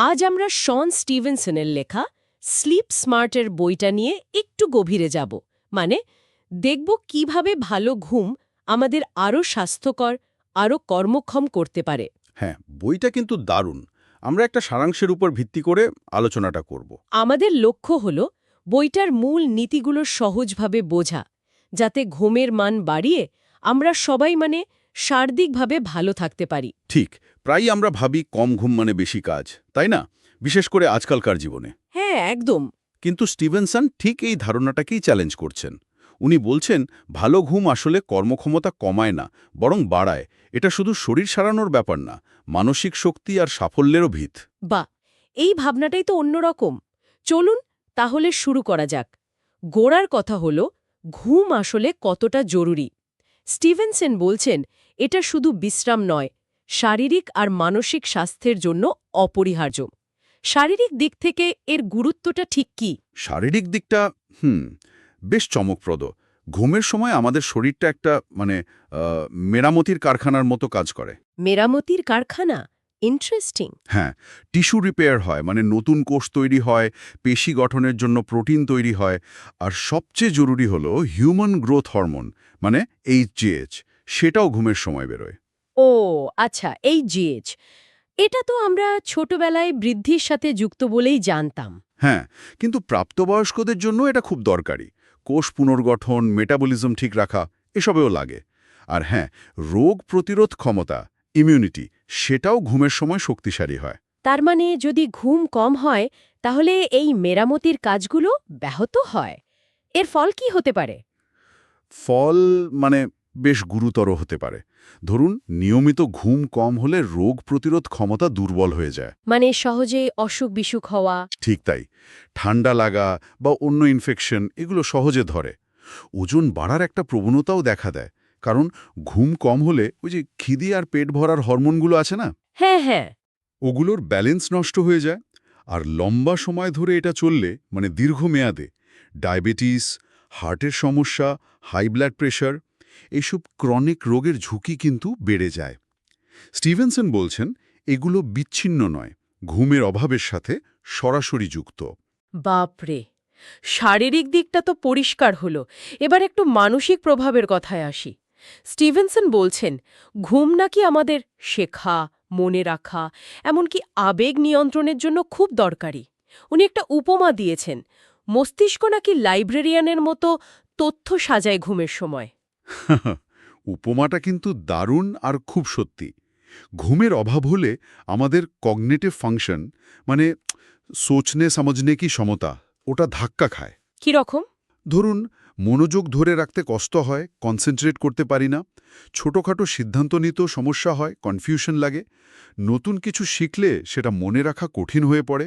আজ আমরা শন স্টিভেনসনের লেখা স্লিপ স্মার্টের বইটা নিয়ে একটু গভীরে যাব। মানে দেখব কীভাবে ভালো ঘুম আমাদের আরও স্বাস্থ্যকর আরও কর্মক্ষম করতে পারে। হ্যাঁ বইটা কিন্তু দারুণ। আমরা একটা সারাংশের উপর ভিত্তি করে আলোচনাটা করব। আমাদের লক্ষ্য হল বইটার মূল নীতিগুলো সহজভাবে বোঝা যাতে ঘুমের মান বাড়িয়ে আমরা সবাই মানে সার্বিকভাবে ভালো থাকতে পারি। ঠিক প্রায়ই আমরা ভাবি কম ঘুম মানে বেশি কাজ তাই না? বিশেষ করে আজকালকার জীবনে। হ্যাঁ একদম। কিন্তু স্টিভেনসন ঠিক এই ধারণাটাকেই চ্যালেঞ্জ করছেন। উনি বলছেন ভালো ঘুম আসলে কর্মক্ষমতা কমায় না বরং বাড়ায়। এটা শুধু শরীর সারানোর ব্যাপার না মানসিক শক্তি আর সাফল্যেরও ভিত। বা এই ভাবনাটাই তো অন্যরকম চলুন তাহলে শুরু করা যাক। গোড়ার কথা হল ঘুম আসলে কতটা জরুরি? স্টিভেনসেন বলছেন এটা শুধু বিশ্রাম নয় শারীরিক আর মানসিক স্বাস্থ্যের জন্য অপরিহার্য। শারীরিক দিক থেকে এর গুরুত্বটা ঠিক কি? শারীরিক দিকটা হুম বেশ চমকপ্রদ। ঘুমের সময় আমাদের শরীরটা একটা মানে মেরামতির কারখানার মতো কাজ করে। মেরামতির কারখানা? ইন্টারেস্টিং। হ্যাঁ টিস্যু রিপেয়ার হয় মানে নতুন কোষ তৈরি হয় পেশি গঠনের জন্য প্রোটিন তৈরি হয় আর সবচেয়ে জরুরি হলো হিউম্যান গ্রোথ হরমোন মানে এইচজিএইচ সেটাও ঘুমের সময় বেরোয়। ও আচ্ছা এই জিএচ এটা তো আমরা ছোটবেলায় বৃদ্ধির সাথে যুক্ত বলেই জানতাম। হ্যাঁ কিন্তু প্রাপ্তবয়স্কদের জন্য এটা খুব দরকারি। কোষ পুনর্গঠন মেটাবলিজম ঠিক রাখা এসবেও লাগে। আর হ্যাঁ রোগ প্রতিরোধ ক্ষমতা ইমিউনিটি সেটাও ঘুমের সময় শক্তিশালী হয়। তার মানে যদি ঘুম কম হয় তাহলে এই মেরামতির কাজগুলো ব্যাহত হয়। এর ফল কি হতে পারে? ফল মানে বেশ গুরুতর হতে পারে। ধরুন নিয়মিত ঘুম কম হলে রোগ প্রতিরোধ ক্ষমতা দুর্বল হয়ে যায়। মানে সহজে অসুখ বিসুখ হওয়া। ঠিক তাই। ঠান্ডা লাগা বা অন্য ইনফেকশন এগুলো সহজে ধরে। ওজন বাড়ার একটা প্রবণতাও দেখা দেয়। কারণ ঘুম কম হলে ওই যে খিদি আর পেট ভরার হরমোনগুলো আছে না? হ্যাঁ হ্যাঁ। ওগুলোর ব্যালেন্স নষ্ট হয়ে যায়। আর লম্বা সময় ধরে এটা চললে মানে দীর্ঘমেয়াদে ডায়াবেটিস হার্টের সমস্যা হাই ব্লাড প্রেশার এইসব ক্রনিক রোগের ঝুঁকি কিন্তু বেড়ে যায়। স্টিভেনসন বলছেন, এগুলো বিচ্ছিন্ন নয়, ঘুমের অভাবের সাথে সরাসরি যুক্ত। বাপরে! শারীরিক দিকটা তো পরিষ্কার হলো, এবার একটু মানসিক প্রভাবের কথায় আসি। স্টিভেনসন বলছেন, ঘুম নাকি আমাদের শেখা, মনে রাখা, এমনকি আবেগ নিয়ন্ত্রণের জন্য খুব দরকারি। উনি একটা উপমা দিয়েছেন, মস্তিষ্ক নাকি লাইব্রেরিয়ানের মতো তথ্য সাজায় ঘুমের সময়। উপমাটা কিন্তু দারুণ আর খুব সত্যি। ঘুমের অভাব হলে আমাদের কগনেটিভ ফাংশন মানে সোচনে সমঝনে কি সমতা ওটা ধাক্কা খায়। কি রকম ধরুন মনোযোগ ধরে রাখতে কষ্ট হয় কনসেন্ট্রেট করতে পারি না ছোটখাটো সিদ্ধান্ত নিতেও সমস্যা হয় কনফিউশন লাগে। নতুন কিছু শিখলে সেটা মনে রাখা কঠিন হয়ে পড়ে।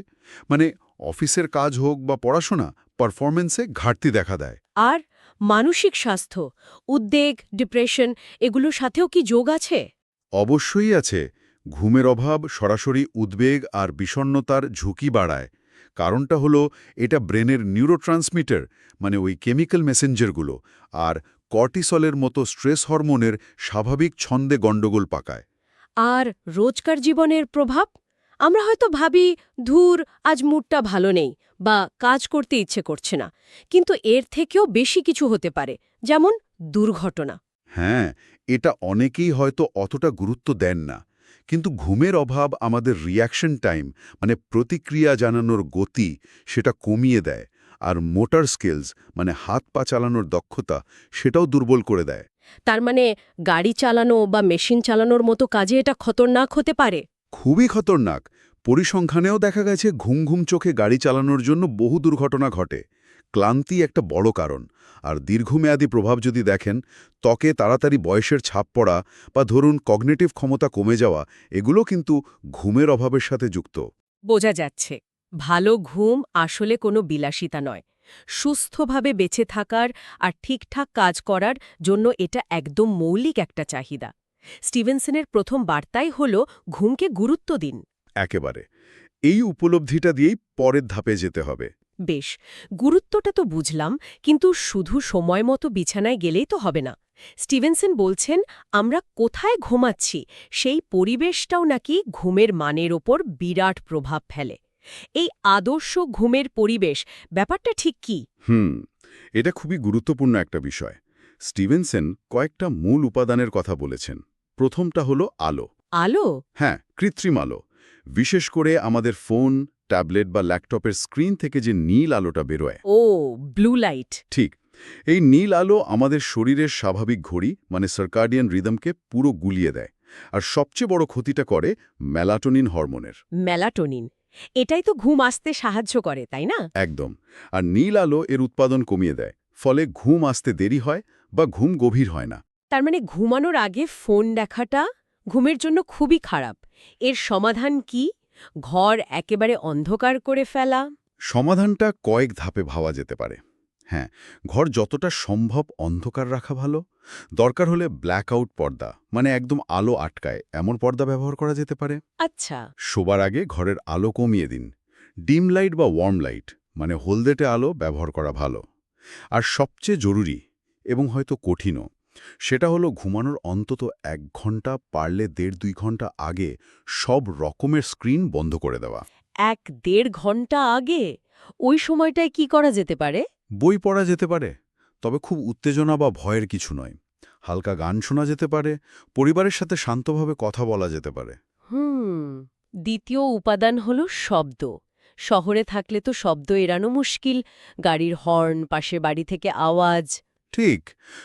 মানে অফিসের কাজ হোক বা পড়াশোনা পারফরমেন্সে ঘাটতি দেখা দেয়। আর মানসিক স্বাস্থ্য উদ্বেগ ডিপ্রেশন এগুলোর সাথেও কি যোগ আছে? অবশ্যই আছে। ঘুমের অভাব সরাসরি উদ্বেগ আর বিষণ্ণতার ঝুঁকি বাড়ায়। কারণটা হলো এটা ব্রেনের নিউরোট্রান্সমিটার মানে ওই কেমিক্যাল মেসেঞ্জারগুলো আর কর্টিসলের মতো স্ট্রেস হরমোনের স্বাভাবিক ছন্দে গণ্ডগোল পাকায়। আর রোজকার জীবনের প্রভাব? আমরা হয়তো ভাবি ধুর আজ মুডটা ভালো নেই বা কাজ করতে ইচ্ছে করছে না। কিন্তু এর থেকেও বেশি কিছু হতে পারে যেমন দুর্ঘটনা। হ্যাঁ এটা অনেকেই হয়তো অতটা গুরুত্ব দেন না। কিন্তু ঘুমের অভাব আমাদের রিয়াকশন টাইম মানে প্রতিক্রিয়া জানানোর গতি সেটা কমিয়ে দেয়। আর মোটর স্কিলস মানে হাত পা চালানোর দক্ষতা সেটাও দুর্বল করে দেয়। তার মানে গাড়ি চালানো বা মেশিন চালানোর মতো কাজে এটা খতরনাক হতে পারে? খুবই খতরনাক। পরিসংখ্যানেও দেখা গেছে ঘুম ঘুম চোখে গাড়ি চালানোর জন্য বহু দুর্ঘটনা ঘটে। ক্লান্তি একটা বড় কারণ। আর দীর্ঘমেয়াদী প্রভাব যদি দেখেন, ত্বকে তাড়াতাড়ি বয়সের ছাপ পড়া বা ধরুন কগনেটিভ ক্ষমতা কমে যাওয়া, এগুলো কিন্তু ঘুমের অভাবের সাথে যুক্ত। বোঝা যাচ্ছে, ভালো ঘুম আসলে কোনো বিলাসিতা নয়। সুস্থভাবে বেঁচে থাকার আর ঠিকঠাক কাজ করার জন্য এটা একদম মৌলিক একটা চাহিদা। স্টিভেনসনের প্রথম বার্তাই হল ঘুমকে গুরুত্ব দিন। একেবারে। এই উপলব্ধিটা দিয়েই পরের ধাপে যেতে হবে। বেশ গুরুত্বটা তো বুঝলাম কিন্তু শুধু সময় মতো বিছানায় গেলেই তো হবে না। স্টিভেনসন বলছেন আমরা কোথায় ঘুমাচ্ছি? সেই পরিবেশটাও নাকি ঘুমের মানের ওপর বিরাট প্রভাব ফেলে। এই আদর্শ ঘুমের পরিবেশ ব্যাপারটা ঠিক কি? হুম এটা খুবই গুরুত্বপূর্ণ একটা বিষয়। স্টিভেনসন কয়েকটা মূল উপাদানের কথা বলেছেন। প্রথমটা হলো আলো। আলো? হ্যাঁ কৃত্রিম আলো। বিশেষ করে আমাদের ফোন ট্যাবলেট বা ল্যাপটপের স্ক্রিন থেকে যে নীল আলোটা বেরোয়। ও ব্লু লাইট। ঠিক। এই নীল আলো আমাদের শরীরের স্বাভাবিক ঘড়ি মানে সার্কাডিয়ান রিদমকে পুরো গুলিয়ে দেয়। আর সবচেয়ে বড় ক্ষতিটা করে ম্যালাটোনিন হরমোনের। মেলাটোনিন। এটাই তো ঘুম আসতে সাহায্য করে তাই না? একদম। আর নীল আলো এর উৎপাদন কমিয়ে দেয়। ফলে ঘুম আসতে দেরি হয় বা ঘুম গভীর হয় না। তার মানে ঘুমানোর আগে ফোন দেখাটা ঘুমের জন্য খুবই খারাপ। এর সমাধান কি? ঘর একেবারে অন্ধকার করে ফেলা। সমাধানটা কয়েক ধাপে ভাবা যেতে পারে। হ্যাঁ ঘর যতটা সম্ভব অন্ধকার রাখা ভালো। দরকার হলে ব্ল্যাকআউট পর্দা মানে একদম আলো আটকায় এমন পর্দা ব্যবহার করা যেতে পারে। আচ্ছা। শোবার আগে ঘরের আলো কমিয়ে দিন। ডিম লাইট বা ওয়ার্ম লাইট মানে হলদেটে আলো ব্যবহার করা ভালো। আর সবচেয়ে জরুরি এবং হয়তো কঠিনও সেটা হলো ঘুমানোর অন্তত এক ঘণ্টা পারলে দেড় দুই ঘণ্টা আগে সব রকমের স্ক্রিন বন্ধ করে দেওয়া। এক দেড় ঘণ্টা আগে? ওই সময়টায় কি করা যেতে পারে? বই পড়া যেতে পারে তবে খুব উত্তেজনা বা ভয়ের কিছু নয়। হালকা গান শোনা যেতে পারে পরিবারের সাথে শান্তভাবে কথা বলা যেতে পারে। হুম দ্বিতীয় উপাদান হল শব্দ। শহরে থাকলে তো শব্দ এড়ানো মুশকিল গাড়ির হর্ন পাশে বাড়ি থেকে আওয়াজ। ঠিক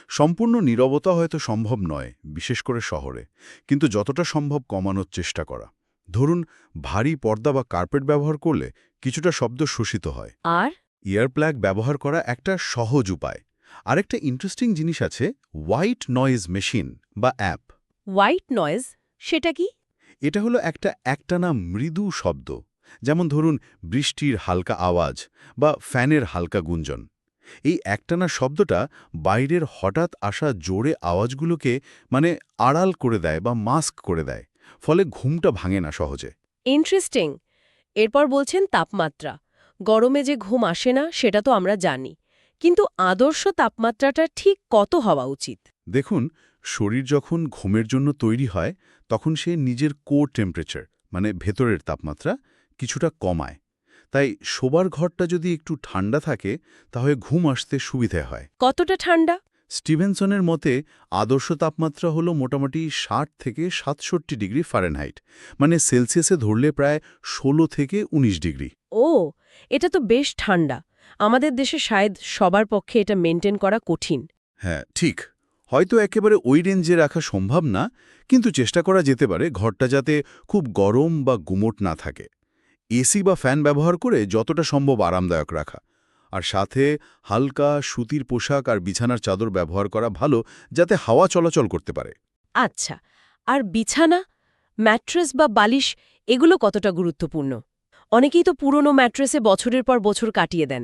সম্পূর্ণ নীরবতা হয়তো সম্ভব নয় বিশেষ করে শহরে কিন্তু যতটা সম্ভব কমানোর চেষ্টা করা। ধরুন ভারী পর্দা বা কার্পেট ব্যবহার করলে কিছুটা শব্দ শোষিত হয়। আর? ইয়ারপ্ল্যাগ ব্যবহার করা একটা সহজ উপায়। আরেকটা ইন্টারেস্টিং জিনিস আছে হোয়াইট নয়েজ মেশিন বা অ্যাপ হোয়াইট নয়েজ সেটা কি? এটা হলো একটা একটানা মৃদু শব্দ যেমন ধরুন বৃষ্টির হালকা আওয়াজ বা ফ্যানের হালকা গুঞ্জন। এই একটানা শব্দটা বাইরের হঠাৎ আসা জোরে আওয়াজগুলোকে মানে আড়াল করে দেয় বা মাস্ক করে দেয় ফলে ঘুমটা ভাঙে না সহজে। ইন্টারেস্টিং। এরপর বলছেন তাপমাত্রা। গরমে যে ঘুম আসে না সেটা তো আমরা জানি। কিন্তু আদর্শ তাপমাত্রাটা ঠিক কত হওয়া উচিত? দেখুন শরীর যখন ঘুমের জন্য তৈরি হয় তখন সে নিজের কোর টেম্পারেচার মানে ভেতরের তাপমাত্রা কিছুটা কমায়। তাই শোবার ঘরটা যদি একটু ঠান্ডা থাকে তাহলে ঘুম আসতে সুবিধে হয়। কতটা ঠান্ডা? স্টিভেনসনের মতে আদর্শ তাপমাত্রা হলো মোটামুটি ষাট থেকে সাতষট্টি ডিগ্রি ফারেনহাইট মানে সেলসিয়াসে ধরলে প্রায় ১৬ থেকে ১৯ ডিগ্রি। ও এটা তো বেশ ঠান্ডা। আমাদের দেশে শায়দ সবার পক্ষে এটা মেনটেন করা কঠিন। হ্যাঁ ঠিক। হয়তো একেবারে ওই রেঞ্জে রাখা সম্ভব না কিন্তু চেষ্টা করা যেতে পারে ঘরটা যাতে খুব গরম বা গুমোট না থাকে। এসি বা ফ্যান ব্যবহার করে যতটা সম্ভব আরামদায়ক রাখা। আর সাথে হালকা সুতির পোশাক আর বিছানার চাদর ব্যবহার করা ভালো যাতে হাওয়া চলাচল করতে পারে। আচ্ছা আর বিছানা ম্যাট্রেস বা বালিশ এগুলো কতটা গুরুত্বপূর্ণ? অনেকেই তো পুরনো ম্যাট্রেসে বছরের পর বছর কাটিয়ে দেন।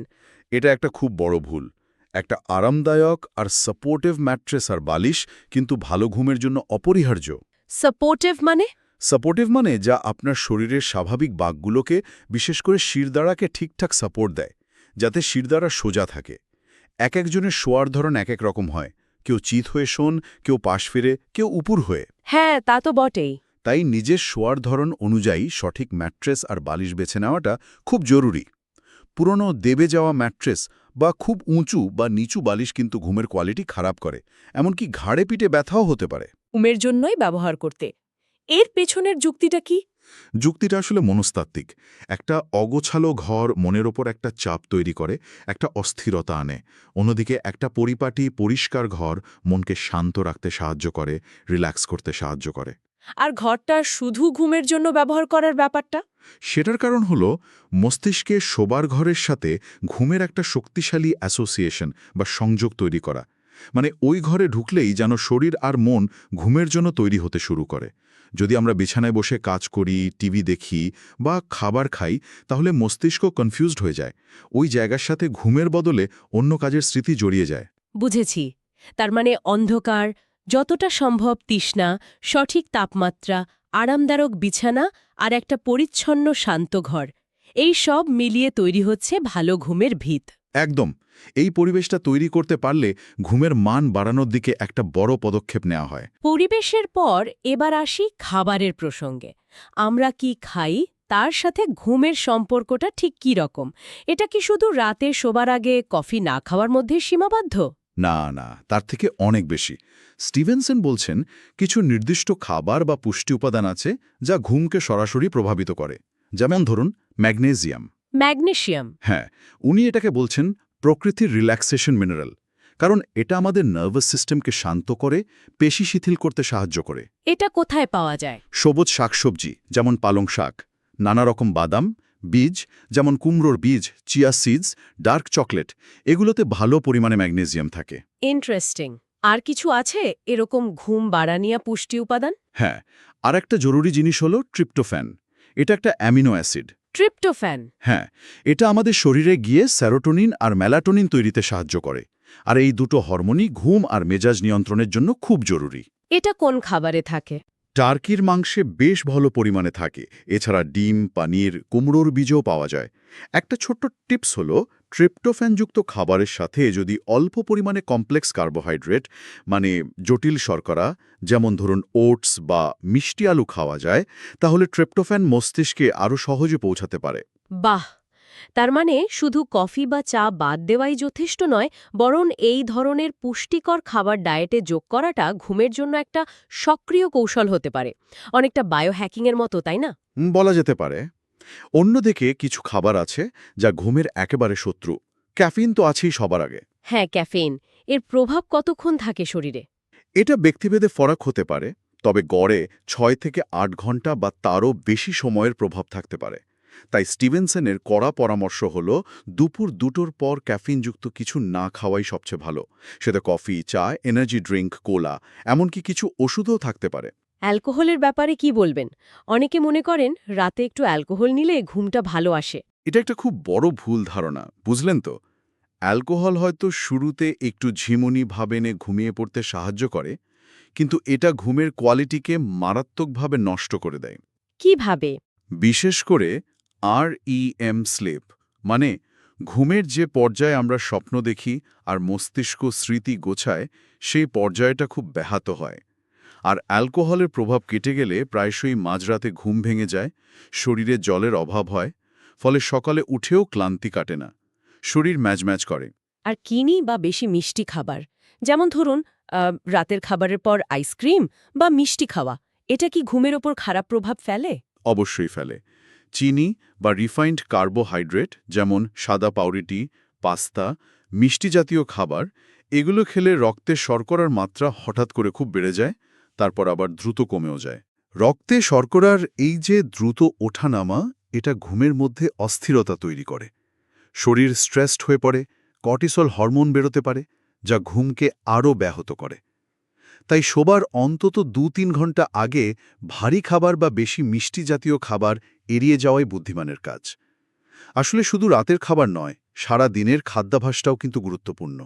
এটা একটা খুব বড় ভুল। একটা আরামদায়ক আর সাপোর্টিভ ম্যাট্রেস আর বালিশ কিন্তু ভালো ঘুমের জন্য অপরিহার্য। সাপোর্টিভ মানে? সাপোর্টিভ মানে যা আপনার শরীরের স্বাভাবিক বাঘগুলোকে বিশেষ করে শিরদাঁড়াকে ঠিকঠাক সাপোর্ট দেয় যাতে শিরদাঁড়া সোজা থাকে। এক একজনের শোয়ার ধরন এক এক রকম হয়। কেউ চিত হয়ে শোন কেউ পাশ ফিরে কেউ উপুর হয়ে। হ্যাঁ তা তো বটেই। তাই নিজের শোয়ার ধরন অনুযায়ী সঠিক ম্যাট্রেস আর বালিশ বেছে নেওয়াটা খুব জরুরি। পুরনো দেবে যাওয়া ম্যাট্রেস বা খুব উঁচু বা নিচু বালিশ কিন্তু ঘুমের কোয়ালিটি খারাপ করে এমনকি ঘাড়ে পিঠে ব্যথাও হতে পারে। ঘুমের জন্যই ব্যবহার করতে। এর পেছনের যুক্তিটা কি? যুক্তিটা আসলে মনস্তাত্ত্বিক। একটা অগোছালো ঘর মনের ওপর একটা চাপ তৈরি করে একটা অস্থিরতা আনে। অন্যদিকে একটা পরিপাটি পরিষ্কার ঘর মনকে শান্ত রাখতে সাহায্য করে রিল্যাক্স করতে সাহায্য করে। আর ঘরটা শুধু ঘুমের জন্য ব্যবহার করার ব্যাপারটা? সেটার কারণ হল মস্তিষ্কে শোবার ঘরের সাথে ঘুমের একটা শক্তিশালী অ্যাসোসিয়েশন বা সংযোগ তৈরি করা। মানে ওই ঘরে ঢুকলেই যেন শরীর আর মন ঘুমের জন্য তৈরি হতে শুরু করে। যদি আমরা বিছানায় বসে কাজ করি টিভি দেখি বা খাবার খাই তাহলে মস্তিষ্ক কনফিউজড হয়ে যায়। ওই জায়গার সাথে ঘুমের বদলে অন্য কাজের স্মৃতি জড়িয়ে যায়। বুঝেছি। তার মানে অন্ধকার যতটা সম্ভব তৃষ্ণা সঠিক তাপমাত্রা আরামদায়ক বিছানা আর একটা পরিচ্ছন্ন শান্ত ঘর। এই সব মিলিয়ে তৈরি হচ্ছে ভালো ঘুমের ভিত। একদম। এই পরিবেশটা তৈরি করতে পারলে ঘুমের মান বাড়ানোর দিকে একটা বড় পদক্ষেপ নেওয়া হয়। পরিবেশের পর এবার আসি খাবারের প্রসঙ্গে। আমরা কি খাই তার সাথে ঘুমের সম্পর্কটা ঠিক কী রকম? এটা কি শুধু রাতে শোবার আগে কফি না খাওয়ার মধ্যে সীমাবদ্ধ? না না তার থেকে অনেক বেশি। স্টিভেনসন বলছেন কিছু নির্দিষ্ট খাবার বা পুষ্টি উপাদান আছে যা ঘুমকে সরাসরি প্রভাবিত করে। যেমন ধরুন ম্যাগনেসিয়াম। ম্যাগনেশিয়াম হ্যাঁ উনি এটাকে বলছেন প্রকৃতির রিল্যাক্সেশন মিনারেল কারণ এটা আমাদের নার্ভাস সিস্টেমকে শান্ত করে পেশি শিথিল করতে সাহায্য করে। এটা কোথায় পাওয়া যায়? সবুজ শাকসবজি যেমন পালং শাক নানা রকম বাদাম বীজ যেমন কুমড়োর বীজ চিয়া সিডস ডার্ক চকলেট এগুলোতে ভালো পরিমাণে ম্যাগনেসিয়াম থাকে। ইন্টারেস্টিং আর কিছু আছে এরকম ঘুম বাড়ানিয়া পুষ্টি উপাদান? হ্যাঁ আর একটা জরুরি জিনিস হলো ট্রিপ্টোফ্যান এটা একটা অ্যামিনো অ্যাসিড ট্রিপ্টোফ্যান। হ্যাঁ এটা আমাদের শরীরে গিয়ে স্যারোটোনিন আর ম্যালাটোনিন তৈরিতে সাহায্য করে। আর এই দুটো হরমোনই ঘুম আর মেজাজ নিয়ন্ত্রণের জন্য খুব জরুরি। এটা কোন খাবারে থাকে? টার্কির মাংসে বেশ ভালো পরিমাণে থাকে। এছাড়া ডিম পানির কুমড়োর বীজও পাওয়া যায়। একটা ছোট্ট টিপস হলো ট্রিপ্টোফ্যানযুক্ত খাবারের সাথে যদি অল্প পরিমাণে কমপ্লেক্স কার্বোহাইড্রেট মানে জটিল শর্করা যেমন ধরুন ওটস বা মিষ্টি আলু খাওয়া যায় তাহলে ট্রিপ্টোফ্যান মস্তিষ্কে আরও সহজে পৌঁছাতে পারে। বাহ! তার মানে শুধু কফি বা চা বাদ দেওয়াই যথেষ্ট নয় বরং এই ধরনের পুষ্টিকর খাবার ডায়েটে যোগ করাটা ঘুমের জন্য একটা সক্রিয় কৌশল হতে পারে। অনেকটা বায়োহ্যাকিংয়ের মতো তাই না? বলা যেতে পারে। অন্যদিকে কিছু খাবার আছে যা ঘুমের একেবারে শত্রু। ক্যাফিন তো আছেই সবার আগে। হ্যাঁ ক্যাফেইন এর প্রভাব কতক্ষণ থাকে শরীরে? এটা ব্যক্তিভেদে ফরাক হতে পারে তবে গড়ে ছয় থেকে আট ঘণ্টা বা তারও বেশি সময়ের প্রভাব থাকতে পারে। তাই স্টিভেনসনের কড়া পরামর্শ হল দুপুর দুটোর পর ক্যাফিনযুক্ত কিছু না খাওয়াই সবচেয়ে ভালো। সেটা কফি চা এনার্জি ড্রিঙ্ক কোলা এমনকি কিছু ওষুধও থাকতে পারে। অ্যালকোহলের ব্যাপারে কি বলবেন? অনেকে মনে করেন রাতে একটু অ্যালকোহল নিলে ঘুমটা ভালো আসে। এটা একটা খুব বড় ভুল ধারণা বুঝলেন তো? অ্যালকোহল হয়তো শুরুতে একটু ঝিমুনি ভাব এনে ঘুমিয়ে পড়তে সাহায্য করে কিন্তু এটা ঘুমের কোয়ালিটিকে মারাত্মকভাবে নষ্ট করে দেয়। কীভাবে বিশেষ করে আর ইএম স্লিপ মানে ঘুমের যে পর্যায়ে আমরা স্বপ্ন দেখি আর মস্তিষ্ক স্মৃতি গোছায় সেই পর্যায়টা খুব ব্যাহত হয়। আর অ্যালকোহলের প্রভাব কেটে গেলে প্রায়শই মাঝরাতে ঘুম ভেঙে যায় শরীরে জলের অভাব হয় ফলে সকালে উঠেও ক্লান্তি কাটে না শরীর ম্যাজম্যাজ করে। আর কিনি বা বেশি মিষ্টি খাবার যেমন ধরুন রাতের খাবারের পর আইসক্রিম বা মিষ্টি খাওয়া এটা কি ঘুমের ওপর খারাপ প্রভাব ফেলে? অবশ্যই ফেলে। চিনি বা রিফাইন্ড কার্বোহাইড্রেট যেমন সাদা পাউরুটি পাস্তা মিষ্টি জাতীয় খাবার এগুলো খেলে রক্তে শর্করার মাত্রা হঠাৎ করে খুব বেড়ে যায় তারপর আবার দ্রুত কমেও যায়। রক্তে শর্করার এই যে দ্রুত ওঠানামা, এটা ঘুমের মধ্যে অস্থিরতা তৈরি করে। শরীর স্ট্রেসড হয়ে পড়ে, কর্টিসল হরমোন বেরোতে পারে, যা ঘুমকে আরও ব্যাহত করে। তাই শোবার অন্তত দু তিন ঘণ্টা আগে ভারী খাবার বা বেশি মিষ্টি জাতীয় খাবার এড়িয়ে যাওয়াই বুদ্ধিমানের কাজ। আসলে শুধু রাতের খাবার নয়, সারা দিনের খাদ্যাভাসটাও কিন্তু গুরুত্বপূর্ণ।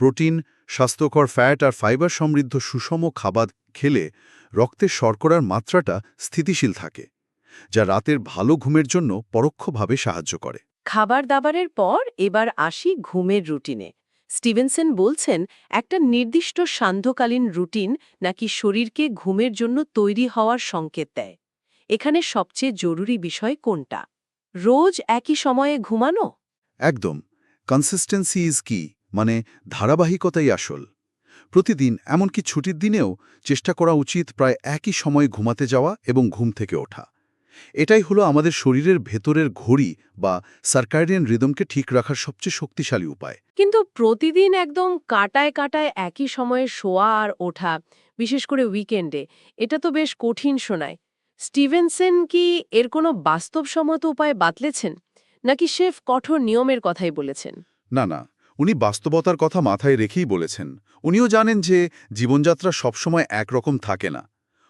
প্রোটিন, স্বাস্থ্যকর ফ্যাট আর ফাইবার সমৃদ্ধ সুষম খাবার খেলে রক্তের শর্করার মাত্রাটা স্থিতিশীল থাকে যা রাতের ভালো ঘুমের জন্য পরোক্ষভাবে সাহায্য করে। খাবার দাবারের পর এবার আসি ঘুমের রুটিনে। স্টিভেনসন বলছেন একটা নির্দিষ্ট সান্ধ্যকালীন রুটিন নাকি শরীরকে ঘুমের জন্য তৈরি হওয়ার সংকেত দেয়। এখানে সবচেয়ে জরুরি বিষয় কোনটা? রোজ একই সময়ে ঘুমানো? একদম। কনসিস্টেন্সি ইজ কি মানে ধারাবাহিকতাই আসল। প্রতিদিন এমনকি ছুটির দিনেও চেষ্টা করা উচিত প্রায় একই সময়ে ঘুমাতে যাওয়া এবং ঘুম থেকে ওঠা। এটাই হলো আমাদের শরীরের ভেতরের ঘড়ি বা সার্কাইডিয়ান রিদমকে ঠিক রাখার সবচেয়ে শক্তিশালী উপায়। কিন্তু প্রতিদিন একদম কাটায় কাটায় একই সময়ে শোয়া আর ওঠা বিশেষ করে উইকেন্ডে এটা তো বেশ কঠিন শোনায়। স্টিভেনসেন কি এর কোনো বাস্তবসম্মত উপায় বাতলেছেন? নাকি শেফ কঠোর নিয়মের কথাই বলেছেন? না না উনি বাস্তবতার কথা মাথায় রেখেই বলেছেন। উনিও জানেন যে জীবনযাত্রা সবসময় একরকম থাকে না।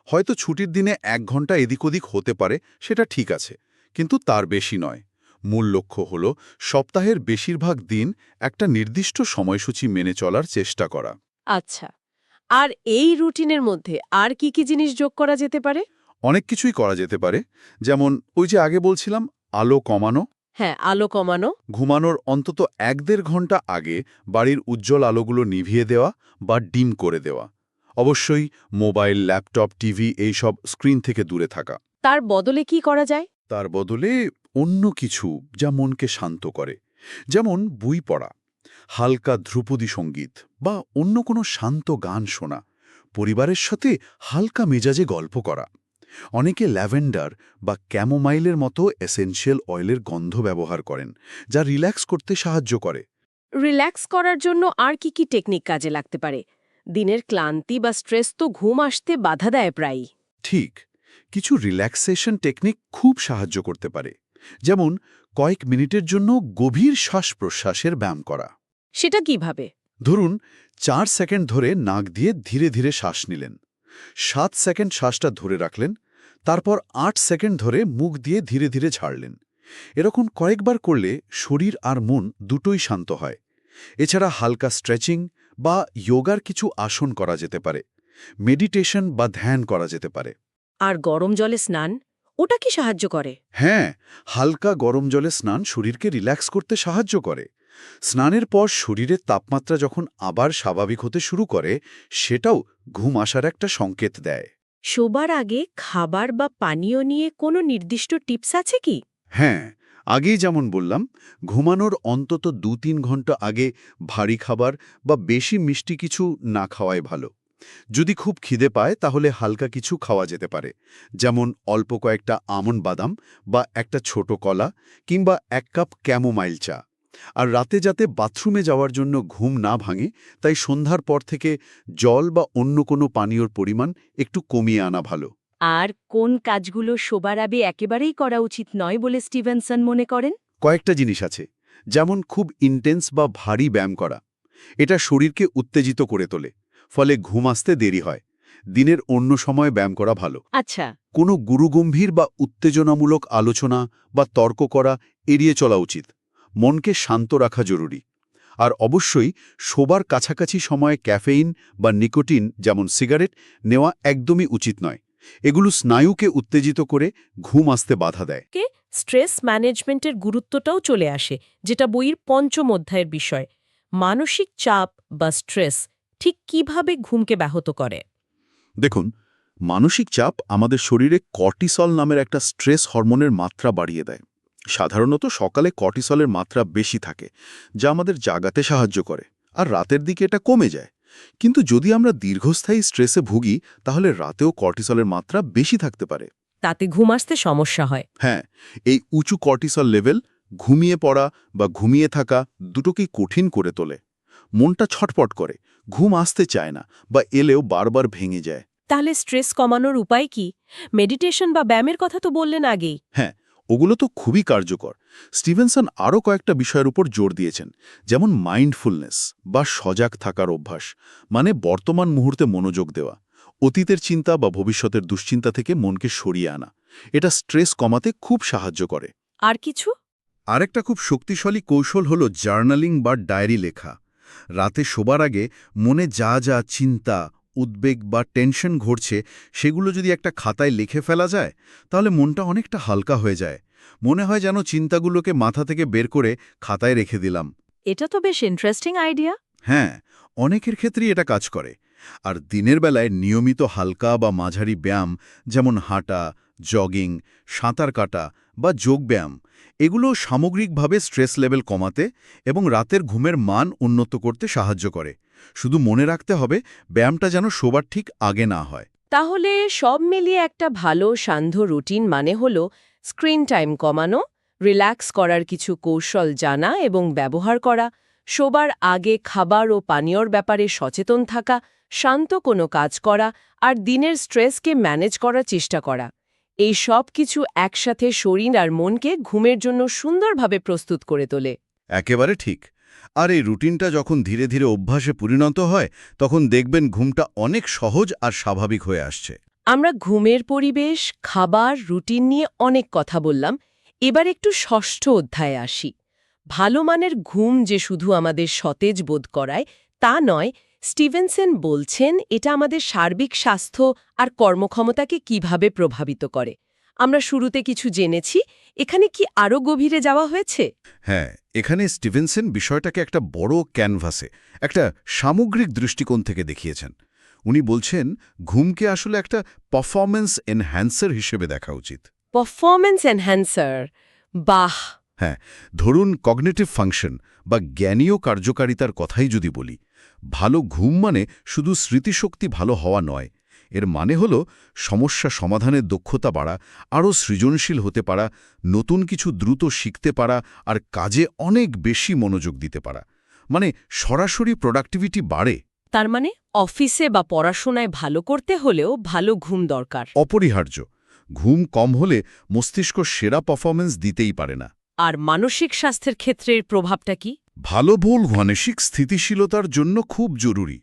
হয়তো ছুটির দিনে এক ঘণ্টা এদিক ওদিক হতে পারে সেটা ঠিক আছে কিন্তু তার বেশি নয়। মূল লক্ষ্য হল সপ্তাহের বেশিরভাগ দিন একটা নির্দিষ্ট সময়সূচি মেনে চলার চেষ্টা করা। আচ্ছা আর এই রুটিনের মধ্যে আর কি কি জিনিস যোগ করা যেতে পারে? অনেক কিছুই করা যেতে পারে যেমন ওই যে আগে বলছিলাম আলো কমানো হ্যাঁ আলো কমানো। ঘুমানোর অন্তত এক দেড় ঘণ্টা আগে বাড়ির উজ্জ্বল আলোগুলো নিভিয়ে দেওয়া বা ডিম করে দেওয়া। অবশ্যই মোবাইল ল্যাপটপ টিভি এই সব স্ক্রিন থেকে দূরে থাকা। তার বদলে কি করা যায়? তার বদলে অন্য কিছু যা মনকে শান্ত করে। যেমন বই পড়া হালকা ধ্রুপদী সংগীত বা অন্য কোনো শান্ত গান শোনা পরিবারের সাথে হালকা মেজাজে গল্প করা। অনেকে ল্যাভেন্ডার বা ক্যামোমাইলের মতো এসেনশিয়াল অয়েলের গন্ধ ব্যবহার করেন যা রিল্যাক্স করতে সাহায্য করে। রিল্যাক্স করার জন্য আর কি কি টেকনিক কাজে লাগতে পারে? দিনের ক্লান্তি বা স্ট্রেস তো ঘুম আসতে বাধা দেয় প্রায়ই। ঠিক কিছু রিল্যাক্সেশন টেকনিক খুব সাহায্য করতে পারে যেমন কয়েক মিনিটের জন্য গভীর শ্বাস প্রশ্বাসের ব্যায়াম করা। সেটা কীভাবে? ধরুন চার সেকেন্ড ধরে নাক দিয়ে ধীরে ধীরে শ্বাস নিলেন। সাত সেকেন্ড শ্বাসটা ধরে রাখলেন তারপর আট সেকেন্ড ধরে মুখ দিয়ে ধীরে ধীরে ছাড়লেন। এরকম কয়েকবার করলে শরীর আর মন দুটোই শান্ত হয়। এছাড়া হালকা স্ট্রেচিং বা যোগার কিছু আসন করা যেতে পারে মেডিটেশন বা ধ্যান করা যেতে পারে। আর গরম জলে স্নান ওটা কি সাহায্য করে? হ্যাঁ হালকা গরম জলে স্নান শরীরকে রিল্যাক্স করতে সাহায্য করে। স্নানের পর শরীরের তাপমাত্রা যখন আবার স্বাভাবিক হতে শুরু করে সেটাও ঘুম আসার একটা সংকেত দেয়। শোবার আগে খাবার বা পানীয় নিয়ে কোনো নির্দিষ্ট টিপস আছে কি? হ্যাঁ আগেই যেমন বললাম ঘুমানোর অন্তত দু তিন ঘণ্টা আগে ভারী খাবার বা বেশি মিষ্টি কিছু না খাওয়াই ভালো। যদি খুব খিদে পায় তাহলে হালকা কিছু খাওয়া যেতে পারে। যেমন অল্প কয়েকটা আমন বাদাম বা একটা ছোট কলা কিংবা এক কাপ ক্যামোমাইল চা। আর রাতে যাতে বাথরুমে যাওয়ার জন্য ঘুম না ভাঙে তাই সন্ধ্যার পর থেকে জল বা অন্য কোনো পানীয়র পরিমাণ একটু কমিয়ে আনা ভালো। আর কোন কাজগুলো শোবার আগে একেবারেই করা উচিত নয় বলে স্টিভেনসন মনে করেন? কয়েকটা জিনিস আছে যেমন খুব ইন্টেন্স বা ভারী ব্যায়াম করা। এটা শরীরকে উত্তেজিত করে তোলে ফলে ঘুম আসতে দেরি হয়। দিনের অন্য সময় ব্যায়াম করা ভালো। আচ্ছা। কোনো গুরুগম্ভীর বা উত্তেজনামূলক আলোচনা বা তর্ক করা এড়িয়ে চলা উচিত। মনকে শান্ত রাখা জরুরি। আর অবশ্যই শোবার কাছাকাছি সময়ে ক্যাফেইন বা নিকোটিন যেমন সিগারেট নেওয়া একদমই উচিত নয়। এগুলো স্নায়ুকে উত্তেজিত করে ঘুম আসতে বাধা দেয়। কে স্ট্রেস ম্যানেজমেন্টের গুরুত্বটাও চলে আসে যেটা বইয়ের পঞ্চম অধ্যায়ের বিষয়। মানসিক চাপ বা স্ট্রেস ঠিক কীভাবে ঘুমকে ব্যাহত করে? দেখুন মানসিক চাপ আমাদের শরীরে কর্টিসল নামের একটা স্ট্রেস হরমোনের মাত্রা বাড়িয়ে দেয়। সাধারণত সকালে কর্টিসলের মাত্রা বেশি থাকে যা আমাদের জাগাতে সাহায্য করে আর রাতের দিকে এটা কমে যায়। কিন্তু যদি আমরা দীর্ঘস্থায়ী স্ট্রেসে ভুগি তাহলে রাতেও কর্টিসলের মাত্রা বেশি থাকতে পারে। তাতে ঘুম আসতে সমস্যা হয়। হ্যাঁ এই উঁচু কর্টিসল লেভেল ঘুমিয়ে পড়া বা ঘুমিয়ে থাকা দুটোকেই কঠিন করে তোলে। মনটা ছটপট করে ঘুম আসতে চায় না বা এলেও বারবার ভেঙে যায়। তাহলে স্ট্রেস কমানোর উপায় কি? মেডিটেশন বা ব্যায়ামের কথা তো বললেন আগেই। হ্যাঁ ওগুলো তো খুবই কার্যকর। স্টিভেনসন আরও কয়েকটা বিষয়ের উপর জোর দিয়েছেন যেমন মাইন্ডফুলনেস বা সজাগ থাকার অভ্যাস মানে বর্তমান মুহূর্তে মনোযোগ দেওয়া অতীতের চিন্তা বা ভবিষ্যতের দুশ্চিন্তা থেকে মনকে সরিয়ে আনা। এটা স্ট্রেস কমাতে খুব সাহায্য করে। আর কিছু? আরেকটা খুব শক্তিশালী কৌশল হল জার্নালিং বা ডায়েরি লেখা। রাতে শোবার আগে মনে যা যা চিন্তা উদ্বেগ বা টেনশন ঘটছে সেগুলো যদি একটা খাতায় লিখে ফেলা যায় তাহলে মনটা অনেকটা হালকা হয়ে যায়। মনে হয় যেন চিন্তাগুলোকে মাথা থেকে বের করে খাতায় রেখে দিলাম। এটা তো বেশ ইন্টারেস্টিং আইডিয়া হ্যাঁ অনেকের ক্ষেত্রেই এটা কাজ করে। আর দিনের বেলায় নিয়মিত হালকা বা মাঝারি ব্যায়াম যেমন হাঁটা জগিং সাঁতার কাটা বা যোগব্যায়াম এগুলো সামগ্রিকভাবে স্ট্রেস লেভেল কমাতে এবং রাতের ঘুমের মান উন্নত করতে সাহায্য করে। শুধু মনে রাখতে হবে ব্যায়ামটা যেন শোবার ঠিক আগে না হয়। তাহলে সব মিলিয়ে একটা ভালো সান্ধ্য রুটিন মানে হল স্ক্রিন টাইম কমানো রিল্যাক্স করার কিছু কৌশল জানা এবং ব্যবহার করা শোবার আগে খাবার ও পানীয়র ব্যাপারে সচেতন থাকা শান্ত কোনো কাজ করা আর দিনের স্ট্রেসকে ম্যানেজ করার চেষ্টা করা। এই সব কিছু একসাথে শরীর আর মনকে ঘুমের জন্য সুন্দরভাবে প্রস্তুত করে তোলে। একেবারে ঠিক। আর এই রুটিনটা যখন ধীরে ধীরে অভ্যাসে পরিণত হয়, তখন দেখবেন ঘুমটা অনেক সহজ আর স্বাভাবিক হয়ে আসছে। আমরা ঘুমের পরিবেশ, খাবার, রুটিন নিয়ে অনেক কথা বললাম। এবার একটু ষষ্ঠ অধ্যায়ে আসি। ভালো মানের ঘুম যে শুধু আমাদের সতেজ বোধ করায়, তা নয়, স্টিভেনসেন বলছেন এটা আমাদের সার্বিক স্বাস্থ্য আর কর্মক্ষমতাকে কীভাবে প্রভাবিত করে। আমরা শুরুতে কিছু জেনেছি। এখানে কি আরও গভীরে যাওয়া হয়েছে? হ্যাঁ এখানে স্টিভেনসন বিষয়টাকে একটা বড় ক্যানভাসে একটা সামগ্রিক দৃষ্টিকোণ থেকে দেখিয়েছেন। উনি বলছেন ঘুমকে আসলে একটা পারফরম্যান্স এনহ্যান্সার হিসেবে দেখা উচিত। পারফরম্যান্স এনহ্যান্সার বাহ! হ্যাঁ ধরুন কগনেটিভ ফাংশন বা জ্ঞানীয় কার্যকারিতার কথাই যদি বলি। ভালো ঘুম মানে শুধু স্মৃতিশক্তি ভালো হওয়া নয় এর মানে হল সমস্যা সমাধানের দক্ষতা বাড়া আরও সৃজনশীল হতে পারা নতুন কিছু দ্রুত শিখতে পারা আর কাজে অনেক বেশি মনোযোগ দিতে পারা। মানে সরাসরি প্রোডাক্টিভিটি বাড়ে। তার মানে অফিসে বা পড়াশোনায় ভালো করতে হলেও ভালো ঘুম দরকার। অপরিহার্য। ঘুম কম হলে মস্তিষ্ক সেরা পারফরমেন্স দিতেই পারে না। আর মানসিক স্বাস্থ্যের ক্ষেত্রের প্রভাবটা কি? ভালো ভুল মানসিক স্থিতিশীলতার জন্য খুব জরুরি।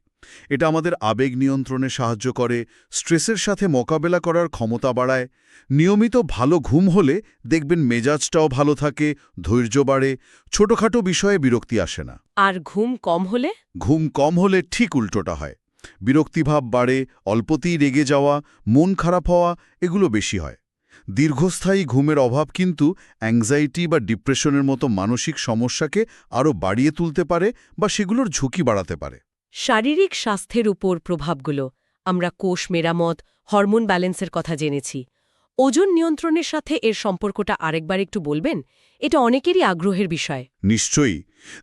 এটা আমাদের আবেগ নিয়ন্ত্রণে সাহায্য করে স্ট্রেসের সাথে মোকাবেলা করার ক্ষমতা বাড়ায়। নিয়মিত ভালো ঘুম হলে দেখবেন মেজাজটাও ভালো থাকে ধৈর্য বাড়ে ছোটখাটো বিষয়ে বিরক্তি আসে না। আর ঘুম কম হলে? ঘুম কম হলে ঠিক উল্টোটা হয়। বিরক্তিভাব বাড়ে অল্পতেই রেগে যাওয়া মন খারাপ হওয়া এগুলো বেশি হয়। দীর্ঘস্থায়ী ঘুমের অভাব কিন্তু অ্যাংজাইটি বা ডিপ্রেশনের মতো মানসিক সমস্যাকে আরও বাড়িয়ে তুলতে পারে বা সেগুলোর ঝুঁকি বাড়াতে পারে। শারীরিক স্বাস্থ্যের উপর প্রভাবগুলো আমরা কোষ মেরামত হরমোন ব্যালেন্সের কথা জেনেছি। ওজন নিয়ন্ত্রণের সাথে এর সম্পর্কটা আরেকবার একটু বলবেন? এটা অনেকেরই আগ্রহের বিষয়। নিশ্চয়ই।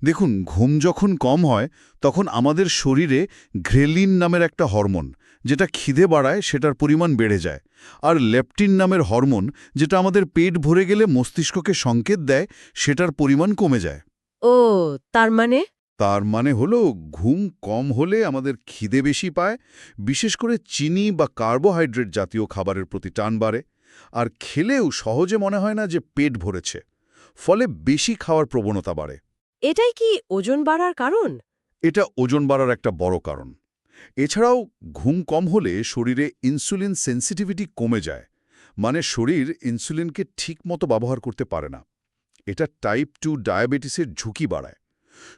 দেখুন ঘুম যখন কম হয় তখন আমাদের শরীরে ঘ্রেলিন নামের একটা হরমোন যেটা খিদে বাড়ায় সেটার পরিমাণ বেড়ে যায়। আর লেপটিন নামের হরমোন যেটা আমাদের পেট ভরে গেলে মস্তিষ্ককে সংকেত দেয় সেটার পরিমাণ কমে যায়। ও তার মানে? তার মানে হলো ঘুম কম হলে আমাদের খিদে বেশি পায় বিশেষ করে চিনি বা কার্বোহাইড্রেট জাতীয় খাবারের প্রতি টান বাড়ে আর খেলেও সহজে মনে হয় না যে পেট ভরেছে ফলে বেশি খাওয়ার প্রবণতা বাড়ে। এটাই কি ওজন বাড়ার কারণ? এটা ওজন বাড়ার একটা বড় কারণ। এছাড়াও ঘুম কম হলে শরীরে ইনসুলিন সেন্সিটিভিটি কমে যায় মানে শরীর ইনসুলিনকে ঠিকমতো ব্যবহার করতে পারে না। এটা টাইপ টু ডায়াবেটিসের ঝুঁকি বাড়ায়।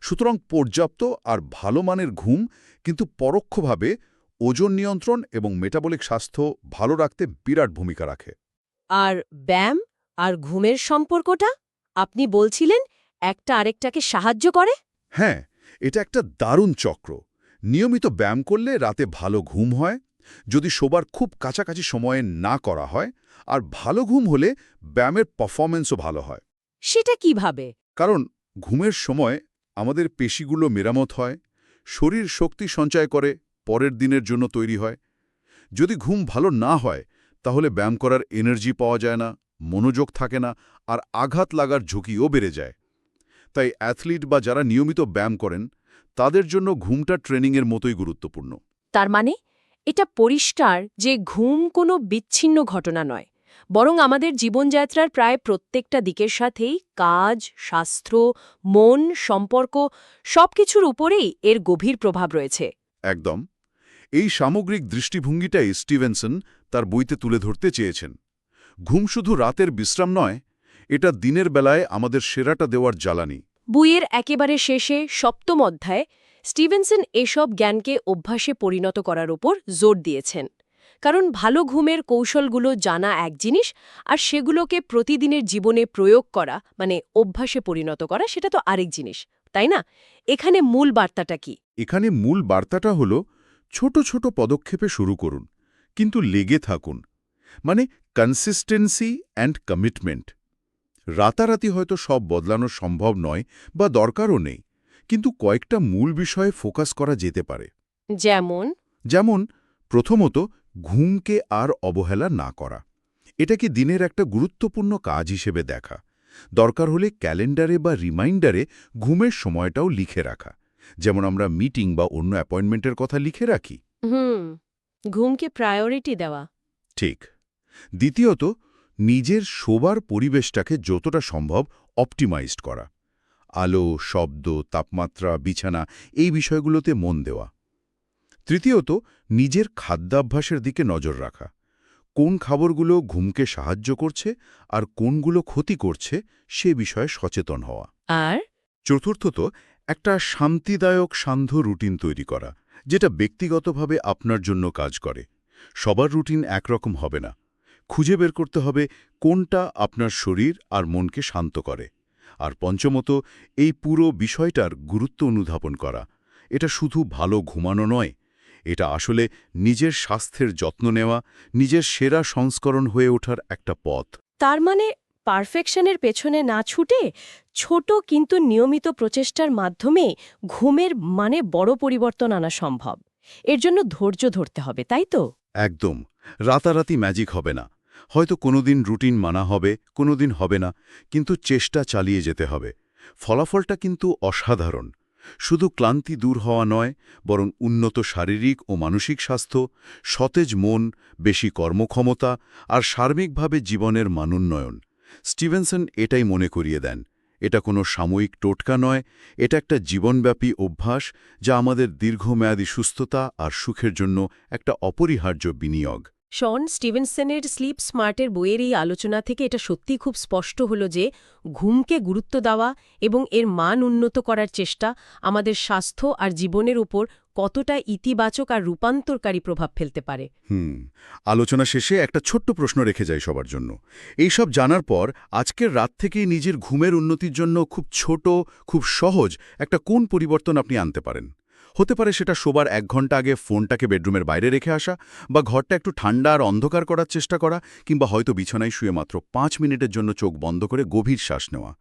সুতরাং পর্যাপ্ত আর ভালো মানের ঘুম কিন্তু পরোক্ষভাবে ওজন নিয়ন্ত্রণ এবং মেটাবলিক স্বাস্থ্য ভালো রাখতে বিরাট ভূমিকা রাখে। আর ব্যায়াম আর ঘুমের সম্পর্কটা? আপনি বলছিলেন একটা আরেকটাকে সাহায্য করে? হ্যাঁ এটা একটা দারুণ চক্র। নিয়মিত ব্যায়াম করলে রাতে ভালো ঘুম হয় যদি শোবার খুব কাছাকাছি সময়ে না করা হয় আর ভালো ঘুম হলে ব্যায়ামের পারফরমেন্সও ভালো হয়। সেটা কীভাবে? কারণ ঘুমের সময় আমাদের পেশিগুলো মেরামত হয়, শরীর শক্তি সঞ্চয় করে, পরের দিনের জন্য তৈরি হয়। যদি ঘুম ভালো না হয়, তাহলে ব্যায়াম করার এনার্জি পাওয়া যায় না, মনোযোগ থাকে না, আর আঘাত লাগার ঝুঁকিও বেড়ে যায়। তাই অ্যাথলিট বা যারা নিয়মিত ব্যায়াম করেন, তাদের জন্য ঘুমটা ট্রেনিংয়ের মতোই গুরুত্বপূর্ণ। তার মানে এটা পরিষ্কার যে ঘুম কোনো বিচ্ছিন্ন ঘটনা নয়। বরং আমাদের জীবনযাত্রার প্রায় প্রত্যেকটা দিকের সাথেই কাজ শাস্ত্র মন সম্পর্ক সবকিছুর উপরেই এর গভীর প্রভাব রয়েছে। একদম। এই সামগ্রিক দৃষ্টিভঙ্গিটাই স্টিভেনসন তার বইতে তুলে ধরতে চেয়েছেন। ঘুম শুধু রাতের বিশ্রাম নয় এটা দিনের বেলায় আমাদের সেরাটা দেওয়ার জ্বালানি। বইয়ের একেবারে শেষে সপ্তম অধ্যায়ে স্টিভেনসন এসব জ্ঞানকে অভ্যাসে পরিণত করার উপর জোর দিয়েছেন। কারণ ভালো ঘুমের কৌশলগুলো জানা এক জিনিস আর সেগুলোকে প্রতিদিনের জীবনে প্রয়োগ করা মানে অভ্যাসে পরিণত করা সেটা তো আরেক জিনিস তাই না? এখানে মূল বার্তাটা কি? এখানে মূল বার্তাটা হল ছোট ছোট পদক্ষেপে শুরু করুন কিন্তু লেগে থাকুন মানে কনসিস্টেন্সি অ্যান্ড কমিটমেন্ট রাতারাতি হয়তো সব বদলানো সম্ভব নয় বা দরকারও নেই কিন্তু কয়েকটা মূল বিষয়ে ফোকাস করা যেতে পারে। যেমন? যেমন প্রথমত ঘুমকে আর অবহেলা না করা। এটাকে দিনের একটা গুরুত্বপূর্ণ কাজ হিসেবে দেখা। দরকার হলে ক্যালেন্ডারে বা রিমাইন্ডারে ঘুমের সময়টাও লিখে রাখা। যেমন আমরা মিটিং বা অন্য অ্যাপয়েন্টমেন্টের কথা লিখে রাখি। হুম ঘুমকে প্রায়োরিটি দেওয়া। ঠিক। দ্বিতীয়ত নিজের শোবার পরিবেশটাকে যতটা সম্ভব অপটিমাইজড করা। আলো শব্দ তাপমাত্রা বিছানা এই বিষয়গুলোতে মন দেওয়া। তৃতীয়ত নিজের খাদ্যাভ্যাসের দিকে নজর রাখা। কোন খাবারগুলো ঘুমকে সাহায্য করছে আর কোনগুলো ক্ষতি করছে সে বিষয়ে সচেতন হওয়া। আর? চতুর্থত একটা শান্তিদায়ক সান্ধ্য রুটিন তৈরি করা যেটা ব্যক্তিগতভাবে আপনার জন্য কাজ করে। সবার রুটিন একরকম হবে না। খুঁজে বের করতে হবে কোনটা আপনার শরীর আর মনকে শান্ত করে। আর পঞ্চমত এই পুরো বিষয়টার গুরুত্ব অনুধাবন করা। এটা শুধু ভালো ঘুমানো নয় এটা আসলে নিজের স্বাস্থ্যের যত্ন নেওয়া নিজের সেরা সংস্করণ হয়ে ওঠার একটা পথ। তার মানে পারফেকশনের পেছনে না ছুটে ছোট কিন্তু নিয়মিত প্রচেষ্টার মাধ্যমে ঘুমের মানে বড় পরিবর্তন আনা সম্ভব। এর জন্য ধৈর্য ধরতে হবে তাই তো? একদম। রাতারাতি ম্যাজিক হবে না। হয়তো কোনোদিন রুটিন মানা হবে কোনোদিন হবে না কিন্তু চেষ্টা চালিয়ে যেতে হবে। ফলাফলটা কিন্তু অসাধারণ। শুধু ক্লান্তি দূর হওয়া নয়, বরং উন্নত শারীরিক ও মানসিক স্বাস্থ্য, সতেজ মন, বেশি কর্মক্ষমতা আর সার্বিকভাবে জীবনের মানোন্নয়ন স্টিভেনসন এটাই মনে করিয়ে দেন। এটা কোনো সাময়িক টোটকা নয়, এটা একটা জীবনব্যাপী অভ্যাস যা আমাদের দীর্ঘমেয়াদী সুস্থতা আর সুখের জন্য একটা অপরিহার্য বিনিয়োগ। শন স্টিভেনসনের স্লিপ স্মার্টের বইয়ের এই আলোচনা থেকে এটা সত্যিই খুব স্পষ্ট হলো যে ঘুমকে গুরুত্ব দেওয়া এবং এর মান উন্নত করার চেষ্টা আমাদের স্বাস্থ্য আর জীবনের উপর কতটা ইতিবাচক আর রূপান্তরকারী প্রভাব ফেলতে পারে। হুম, আলোচনা শেষে একটা ছোট্ট প্রশ্ন রেখে যাই সবার জন্য। এইসব জানার পর আজকের রাত থেকেই নিজের ঘুমের উন্নতির জন্য খুব ছোট, খুব সহজ একটা কোন পরিবর্তন আপনি আনতে পারেন? হতে পারে সেটা শোবার এক ঘণ্টা আগে ফোনটাকে বেডরুমের বাইরে রেখে আসা বা ঘরটা একটু ঠান্ডা আর অন্ধকার করার চেষ্টা করা কিংবা হয়তো বিছানায় শুয়ে মাত্র পাঁচ মিনিটের জন্য চোখ বন্ধ করে গভীর শ্বাস নেওয়া।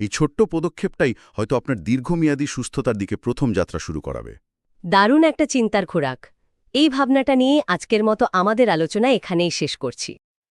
এই ছোট্ট পদক্ষেপটাই হয়তো আপনার দীর্ঘমেয়াদী সুস্থতার দিকে প্রথম যাত্রা শুরু করাবে। দারুণ একটা চিন্তার খোরাক। এই ভাবনাটা নিয়ে আজকের মতো আমাদের আলোচনা এখানেই শেষ করছি।